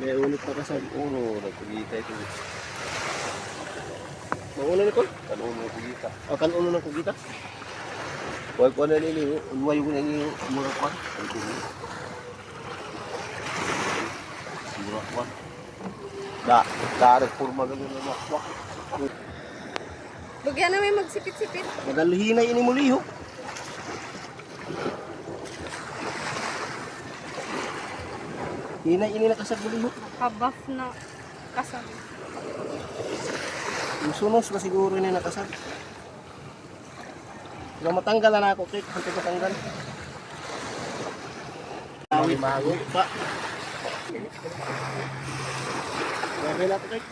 May ulit pa kasag uno, nagkugita ito. Mauna ni ko? Kanuno ng kugita. O, kanuno ng kugita? Huwag ko na nili, unway ko na nili, mura pa. Ang tumi. Mura pa. Da, darag purma ganun na makwak. Bugyan na may magsipit-sipit. Magaluhinay ini Ina ini na kasag buli mo. Kabaf na kasag. Musunos ba siguro ini na kasag? Kung matanggal na ako, Kate, hindi ko tanggal. Awi bago pa. Grabe na ito, Kate.